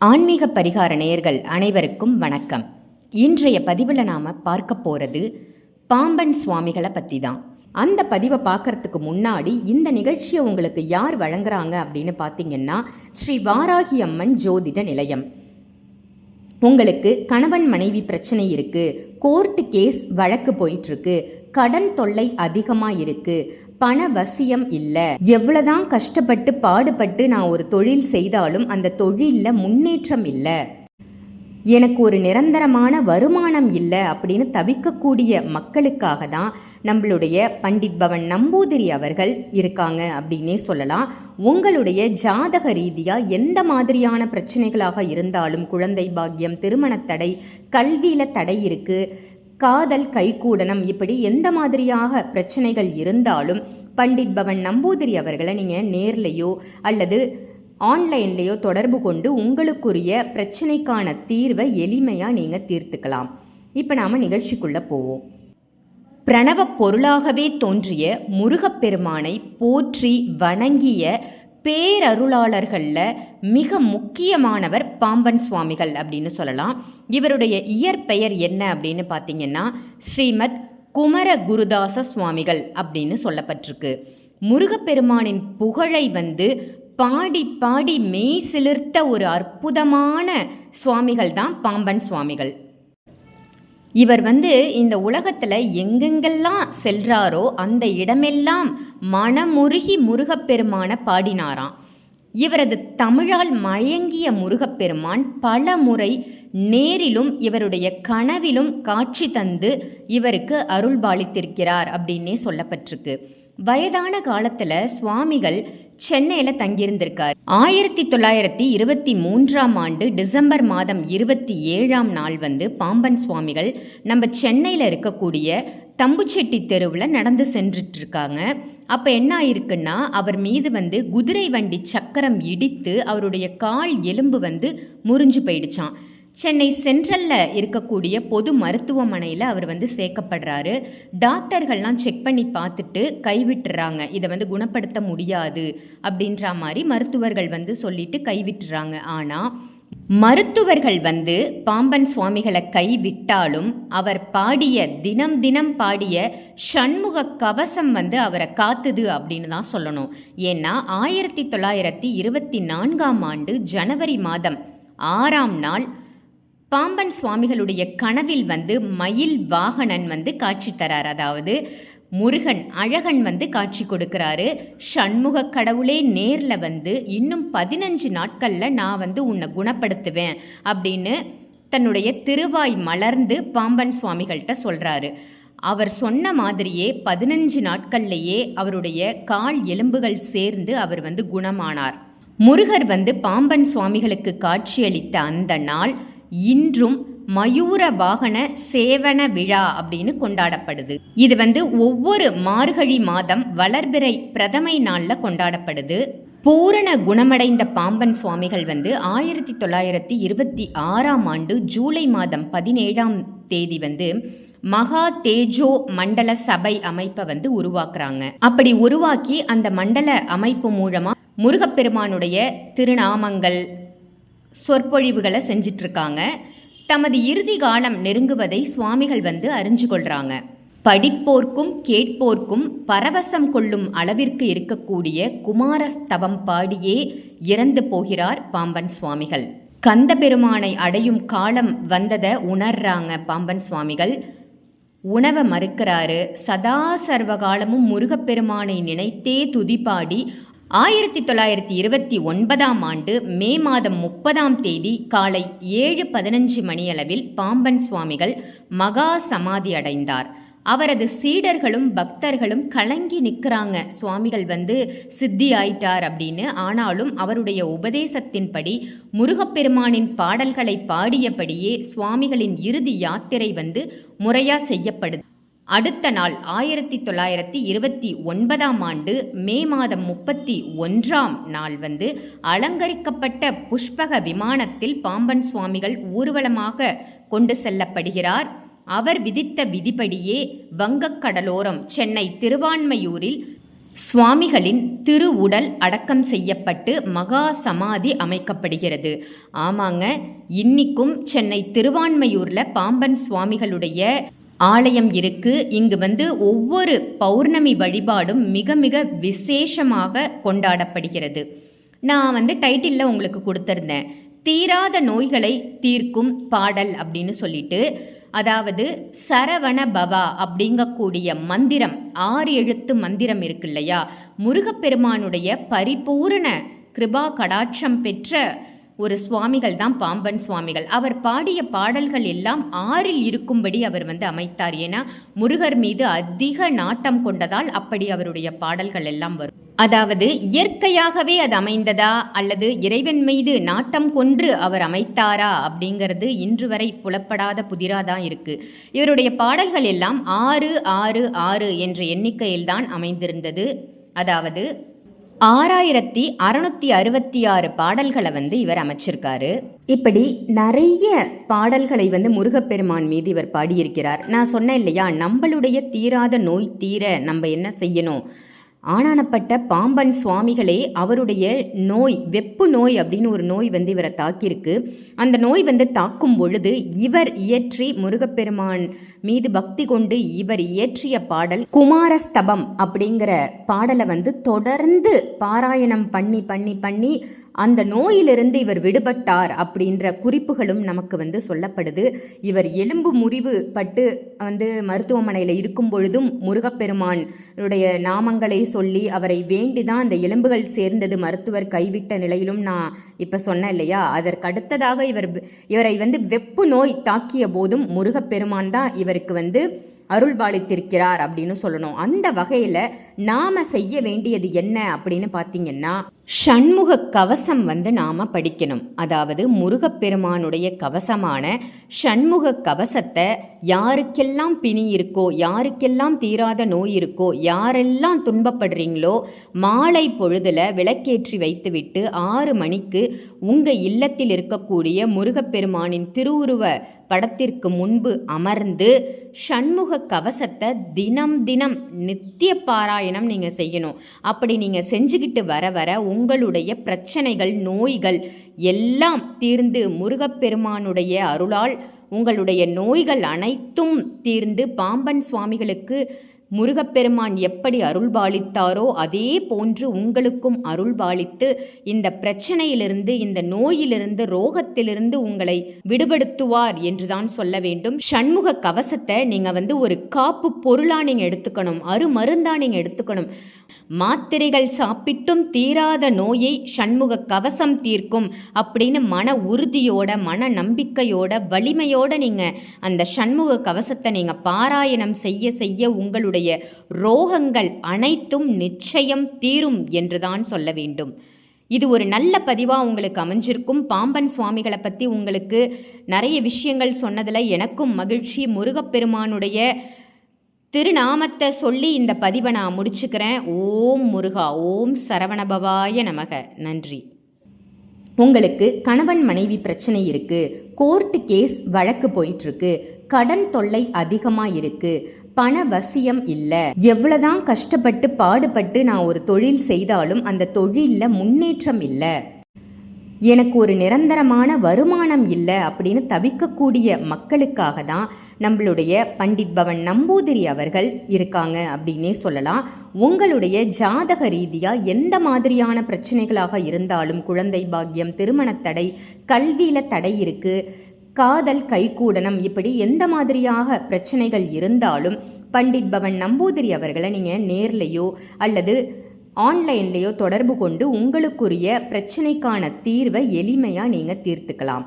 ஆன்மீக பரிகார நேயர்கள் அனைவருக்கும் வணக்கம். இன்றைய பதிவில் நாம் பார்க்க போகிறது பாம்பன் சுவாமிகளை பற்றி தான் அந்த பதிவை பார்க்கறதுக்கு முன்னாடி இந்த நிகழ்ச்சியை உங்களுக்கு யார் வழங்குறாங்க அப்படின்னு பார்த்தீங்கன்னா ஸ்ரீ வாராகி அம்மன் ஜோதிட நிலையம். உங்களுக்கு கணவன் மனைவி பிரச்சனை இருக்குது கோர்ட்டு கேஸ் வழக்கு போயிட்டுருக்கு கடன் தொல்லை அதிகமாக இருக்கு பண வசியம் இல்லை. எவ்வளவுதான் கஷ்டப்பட்டு பாடுபட்டு நான் ஒரு தொழில் செய்தாலும் அந்த தொழிலில் முன்னேற்றம் இல்லை. எனக்கு ஒரு நிரந்தரமான வருமானம் இல்லை அப்படின்னு தவிக்கக்கூடிய மக்களுக்காக தான் நம்மளுடைய பண்டிட் பவன் நம்பூதிரி அவர்கள் இருக்காங்க அப்படின்னே சொல்லலாம். உங்களுடைய ஜாதக ரீதியாக எந்த மாதிரியான பிரச்சனைகளாக இருந்தாலும் குழந்தை பாக்கியம் திருமணத்தடை கல்வியில் தடை இருக்குது காதல் கைகூடனம் இப்படி எந்த மாதிரியாக பிரச்சனைகள் இருந்தாலும் பண்டிட் பவன் நம்பூதிரி அவர்களை நீங்கள் நேர்லேயோ அல்லது ஆன்லைன்லேயோ தொடர்பு கொண்டு உங்களுக்குரிய பிரச்சனைக்கான தீர்வை எளிமையாக நீங்கள் தீர்த்துக்கலாம். இப்போ நாம் நிகழ்ச்சிக்குள்ளே போவோம். பிரணவ பொருளாகவே தோன்றிய முருகப்பெருமானை போற்றி வணங்கிய பேரருளாளர்களில் மிக முக்கியமானவர் பாம்பன் சுவாமிகள் அப்படின்னு சொல்லலாம். இவருடைய இயற்பெயர் என்ன அப்படின்னு பார்த்தீங்கன்னா ஸ்ரீமத் குமர குருதாச சுவாமிகள் அப்படின்னு சொல்லப்பட்டிருக்கு. முருகப்பெருமானின் புகழை வந்து பாடி பாடி மெய் சிலிர்த்த ஒரு அற்புதமான சுவாமிகள் தான் பாம்பன் சுவாமிகள். இவர் வந்து இந்த உலகத்தில் எங்கெங்கெல்லாம் செல்றாரோ அந்த இடமெல்லாம் மனமுருகி முருகப்பெருமான பாடினாராம். இவரது தமிழால் மயங்கிய முருகப்பெருமான் பல முறை நேரிலும் இவருடைய கனவிலும் காட்சி தந்து இவருக்கு அருள்பாலித்திருக்கிறார் அப்படின்னே சொல்லப்பட்டிருக்கு. வயதான காலத்தில் சுவாமிகள் சென்னையில் தங்கியிருந்திருக்கார். ஆயிரத்தி தொள்ளாயிரத்தி இருபத்தி மூன்றாம் ஆண்டு டிசம்பர் மாதம் இருபத்தி ஏழாம் நாள் வந்து பாம்பன் சுவாமிகள் நம்ம சென்னையில் இருக்கக்கூடிய தம்புச்செட்டி தெருவில் நடந்து சென்றுட்டு இருக்காங்க அப்போ என்ன ஆயிருக்குன்னா அவர் மீது வந்து குதிரை வண்டி சக்கரம் இடித்து அவருடைய கால் எலும்பு வந்து முறிஞ்சு போயிடுச்சான் சென்னை சென்ட்ரலில் இருக்கக்கூடிய பொது மருத்துவமனையில் அவர் வந்து சேர்க்கப்படுறாரு. டாக்டர்கள்லாம் செக் பண்ணி பார்த்துட்டு கைவிட்டுறாங்க. இதை வந்து குணப்படுத்த முடியாது அப்படின்ற மாதிரி மருத்துவர்கள் வந்து சொல்லிட்டு கைவிட்டுறாங்க. ஆனால் மருத்துவர்கள் வந்து பாம்பன் சுவாமிகளை கைவிட்டாலும் அவர் பாடிய தினம் தினம் பாடிய ஷண்முக கவசம் வந்து அவரை காத்துது அப்படின்னு தான் சொல்லணும். ஏன்னா ஆயிரத்தி தொள்ளாயிரத்தி இருபத்தி நான்காம் ஆண்டு ஜனவரி மாதம் ஆறாம் நாள் பாம்பன் சுவாமிகளுடைய கனவில் வந்து மயில் வாகனன் வந்து காட்சி தரார். அதாவது முருகன் அழகன் வந்து காட்சி கொடுக்கிறாரு. சண்முக கடவுளே நேரில் வந்து இன்னும் பதினஞ்சு நாட்களில் நான் வந்து உன்னை குணப்படுத்துவேன் அப்படின்னு தன்னுடைய திருவாய் மலர்ந்து பாம்பன் சுவாமிகள்கிட்ட சொல்கிறாரு அவர் சொன்ன மாதிரியே பதினஞ்சு நாட்கள்லேயே அவருடைய கால் எலும்புகள் சேர்ந்து அவர் வந்து குணமானார். முருகர் வந்து பாம்பன் சுவாமிகளுக்கு காட்சியளித்த அந்த நாள் இன்றும் மயூர வாகன சேவன விழா அப்படின்னு கொண்டாடப்படுது. இது வந்து ஒவ்வொரு மார்கழி மாதம் வளர்பிறை பிரதமை நாளில் கொண்டாடப்படுது. பூரண குணமடைந்த பாம்பன் சுவாமிகள் வந்து ஆயிரத்தி தொள்ளாயிரத்தி இருபத்தி ஆறாம் ஆண்டு ஜூலை மாதம் பதினேழாம் தேதி வந்து மகா தேஜோ மண்டல சபை அமைப்பை வந்து உருவாக்குறாங்க. அப்படி உருவாக்கி அந்த மண்டல அமைப்பு மூலமாக முருகப்பெருமானுடைய திருநாமங்கள் சொற்பொழிவுகளை செஞ்சிட்ருக்காங்க. தமது இறுதி காலம் நெருங்குவதை சுவாமிகள் வந்து அறிஞ்சு கொள்கிறாங்க படிப்போர்க்கும் கேட்போர்க்கும் பரவசம் கொள்ளும் அளவிற்கு இருக்கக்கூடிய குமாரஸ்தவம் பாடியே இறந்து போகிறார் பாம்பன் சுவாமிகள். கந்த பெருமானை அடையும் காலம் வந்ததை உணர்றாங்க பாம்பன் சுவாமிகள். உணவை மறுக்கிறாரு. சதா சர்வ காலமும் முருகப்பெருமானை நினைத்தே துதிப்பாடி ஆயிரத்தி தொள்ளாயிரத்தி இருபத்தி ஒன்பதாம் ஆண்டு மே மாதம் முப்பதாம் தேதி காலை ஏழு பதினஞ்சு மணியளவில் பாம்பன் சுவாமிகள் மகா சமாதி அடைந்தார். அவரது சீடர்களும் பக்தர்களும் கலங்கி நிற்கிறாங்க. சுவாமிகள் வந்து சித்தி ஆயிட்டார் அப்படின்னு. ஆனாலும் அவருடைய உபதேசத்தின்படி முருகப்பெருமானின் பாடல்களை பாடியபடியே சுவாமிகளின் இறுதி யாத்திரை வந்து முறையாக செய்யப்படுது. அடுத்த நாள் ஆயிரத்தி தொள்ளாயிரத்தி இருபத்தி ஒன்பதாம் ஆண்டு மே மாதம் முப்பத்தி ஒன்றாம் நாள் வந்து அலங்கரிக்கப்பட்ட புஷ்பக விமானத்தில் பாம்பன் சுவாமிகள் ஊர்வலமாக கொண்டு செல்லப்படுகிறார். அவர் விதித்த விதிப்படியே வங்கக்கடலோரம் சென்னை திருவான்மையூரில் சுவாமிகளின் திருவுடல் அடக்கம் செய்யப்பட்டு மகா சமாதி அமைக்கப்படுகிறது. ஆமாங்க இன்னிக்கும் சென்னை திருவான்மையூரில் பாம்பன் சுவாமிகளுடைய ஆலயம் இருக்கு. இங்கு வந்து ஒவ்வொரு பௌர்ணமி வழிபாடும் மிக மிக விசேஷமாக கொண்டாடப்படுகிறது. நான் வந்து டைட்டிலில் உங்களுக்கு கொடுத்துருந்தேன். தீராத நோய்களை தீர்க்கும் பாடல் அப்படின்னு சொல்லிட்டு அதாவது சரவண பவா அப்படிங்கக்கூடிய மந்திரம் ஆறு எழுத்து மந்திரம் இருக்கு இல்லையா? முருகப்பெருமானுடைய பரிபூரண கிருபா கடாட்சம் பெற்ற ஒரு சுவாமிகள் தான் பாம்பன் சுவாமிகள். அவர் பாடிய பாடல்கள் எல்லாம் ஆறில் இருக்கும்படி அவர் வந்து அமைத்தார். ஏன்னா முருகர் மீது அதிக நாட்டம் கொண்டதால் அப்படி அவருடைய பாடல்கள் எல்லாம் வரும். அதாவது இயற்கையாகவே அது அமைந்ததா அல்லது இறைவன் மீது நாட்டம் கொன்று அவர் அமைத்தாரா அப்படிங்கிறது இன்று வரை புலப்படாத புதிராதான் இருக்கு. இவருடைய பாடல்கள் எல்லாம் ஆறு ஆறு ஆறு என்ற எண்ணிக்கையில்தான் அமைந்திருந்தது. அதாவது ஆறாயிரத்தி அறநூற்றி அறுபத்தி ஆறு பாடல்களை வந்து இவர் அமைச்சிருக்காரு. இப்படி நிறைய பாடல்களை வந்து முருகப்பெருமான் மீது இவர் பாடியிருக்கிறார். நான் சொன்னேன் இல்லையா நம்மளுடைய தீராத நோய் தீர நம்ம என்ன செய்யணும்? ஆனானப்பட்ட பாம்பன் சுவாமிகளே அவருடைய நோய் வெப்பு நோய் அப்படின்னு ஒரு நோய் வந்து இவரை தாக்கியிருக்கு. அந்த நோய் வந்து தாக்கும் பொழுது இவர் இயற்றி முருகப்பெருமான் மீது பக்தி கொண்டு இவர் இயற்றிய பாடல் குமாரஸ்தபம் அப்படிங்கிற பாடலை வந்து தொடர்ந்து பாராயணம் பண்ணி பண்ணி பண்ணி அந்த நோயிலிருந்து இவர் விடுபட்டார் அப்படின்ற குறிப்புகளும் நமக்கு வந்து சொல்லப்படுது. இவர் எலும்பு முறிவு பட்டு வந்து மருத்துவமனையில் இருக்கும் பொழுதும் முருகப்பெருமானுடைய நாமங்களை சொல்லி அவரை வேண்டி தான் அந்த எலும்புகள் சேர்ந்தது மருத்துவர் கைவிட்ட நிலையிலும் நான் இப்போ சொன்னேன் இல்லையா? அதற்கு அடுத்ததாக இவர் இவரை வந்து வெப்பு நோய் தாக்கிய போதும் முருகப்பெருமான் தான் இவருக்கு வந்து அருள் பாலித்திருக்கிறார் அப்படின்னு சொல்லணும். அந்த வகையில் நாம் செய்ய வேண்டியது என்ன அப்படின்னு பார்த்தீங்கன்னா ஷண்முக கவசம் வந்து நாம் படிக்கணும். அதாவது முருகப்பெருமானுடைய கவசமான ஷண்முக கவசத்தை யாருக்கெல்லாம் பிணி இருக்கோ யாருக்கெல்லாம் தீராத நோய் இருக்கோ யாரெல்லாம் துன்பப்படுறீங்களோ மாலை பொழுதில் விளக்கேற்றி வைத்துவிட்டு ஆறு மணிக்கு உங்கள் இல்லத்தில் இருக்கக்கூடிய முருகப்பெருமானின் திருவுருவ படத்திற்கு முன்பு அமர்ந்து ஷண்முக கவசத்தை தினம் தினம் நித்திய பாராயணம் நீங்கள் செய்யணும். அப்படி நீங்கள் செஞ்சுக்கிட்டு வர வர உங்களுடைய பிரச்சனைகள் நோய்கள் எல்லாம் தீர்ந்து முருகப்பெருமானுடைய அருளால் உங்களுடைய நோய்கள் அனைத்தும் தீர்ந்து பாம்பன் சுவாமிகளுக்கு முருகப்பெருமான் எப்படி அருள்பாலித்தாரோ அதே போன்று உங்களுக்கும் அருள்பாலித்து இந்த பிரச்சனையிலிருந்து இந்த நோயிலிருந்து ரோகத்திலிருந்து உங்களை விடுபடுத்துவார் என்றுதான் சொல்ல வேண்டும். சண்முக கவசத்தை நீங்கள் வந்து ஒரு காப்பு பொருளாக நீங்கள் எடுத்துக்கணும் அருமருந்தாக நீங்கள் எடுத்துக்கணும். மாத்திரைகள் சாப்பிட்டும் தீராத நோயை சண்முக கவசம் தீர்க்கும் அப்படின்னு மன உறுதியோட மன நம்பிக்கையோட வலிமையோட நீங்கள் அந்த சண்முக கவசத்தை நீங்கள் பாராயணம் செய்ய செய்ய உங்களுடைய ரோகங்கள் அனைத்தும் நிச்சயம் தீரும் என்றுதான் சொல்ல வேண்டும். இது ஒரு நல்ல பதிவாக உங்களுக்கு அமைஞ்சிருக்கும். பாம்பன் சுவாமிகளை பற்றி உங்களுக்கு நிறைய விஷயங்கள் சொன்னதில் எனக்கும் மகிழ்ச்சி. முருகப்பெருமானுடைய திருநாமத்தை சொல்லி இந்த பதிவை நான் முடிச்சுக்கிறேன். ஓம் முருகா ஓம் சரவணபவாய நமக. நன்றி. உங்களுக்கு கணவன் மனைவி பிரச்சனை இருக்கு. கோர்ட்டு கேஸ் வழக்கு போயிட்டுருக்கு கடன் தொல்லை அதிகமாக இருக்கு. பண வசியம் இல்லை. எவ்வளோதான் கஷ்டப்பட்டு பாடுபட்டு நான் ஒரு தொழில் செய்தாலும் அந்த தொழிலில் முன்னேற்றம் இல்லை. எனக்கு ஒரு நிரந்தரமான வருமானம் இல்லை அப்படின்னு தவிக்கக்கூடிய மக்களுக்காக தான் நம்மளுடைய பண்டிட் பவன் நம்பூதிரி அவர்கள் இருக்காங்க அப்படின்னே சொல்லலாம். உங்களுடைய ஜாதக ரீதியாக எந்த மாதிரியான பிரச்சனைகளாக இருந்தாலும் குழந்தை பாக்கியம் திருமணத்தடை கல்வியில் தடை இருக்குது காதல் கைகூடனம் இப்படி எந்த மாதிரியாக பிரச்சனைகள் இருந்தாலும் பண்டிட் பவன் நம்பூதிரி அவர்களை நீங்கள் நேர்லேயோ அல்லது ஆன்லைன்லேயோ தொடர்பு கொண்டு உங்களுக்குரிய பிரச்சனைக்கான தீர்வை எளிமையாக நீங்கள் தீர்த்துக்கலாம்.